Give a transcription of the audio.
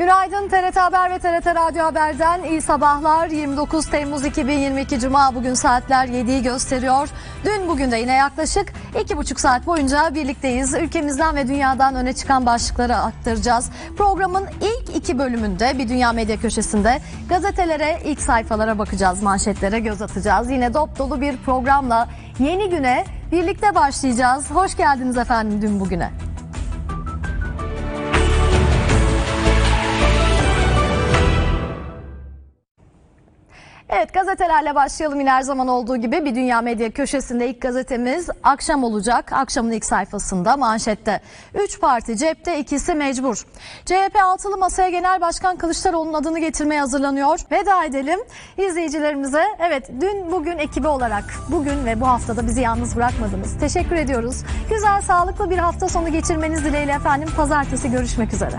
Günaydın TRT Haber ve TRT Radyo Haber'den iyi sabahlar. 29 Temmuz 2022 Cuma bugün saatler 7'yi gösteriyor. Dün bugün de yine yaklaşık 2,5 saat boyunca birlikteyiz. Ülkemizden ve dünyadan öne çıkan başlıkları aktaracağız. Programın ilk iki bölümünde bir Dünya Medya Köşesi'nde gazetelere ilk sayfalara bakacağız, manşetlere göz atacağız. Yine dop dolu bir programla yeni güne birlikte başlayacağız. Hoş geldiniz efendim dün bugüne. Evet gazetelerle başlayalım her zaman olduğu gibi bir Dünya Medya köşesinde ilk gazetemiz akşam olacak. Akşamın ilk sayfasında manşette. Üç parti cepte ikisi mecbur. CHP altılı masaya Genel Başkan Kılıçdaroğlu'nun adını getirmeye hazırlanıyor. Veda edelim izleyicilerimize. Evet dün bugün ekibi olarak bugün ve bu haftada bizi yalnız bırakmadınız. Teşekkür ediyoruz. Güzel sağlıklı bir hafta sonu geçirmeniz dileğiyle efendim. Pazartesi görüşmek üzere.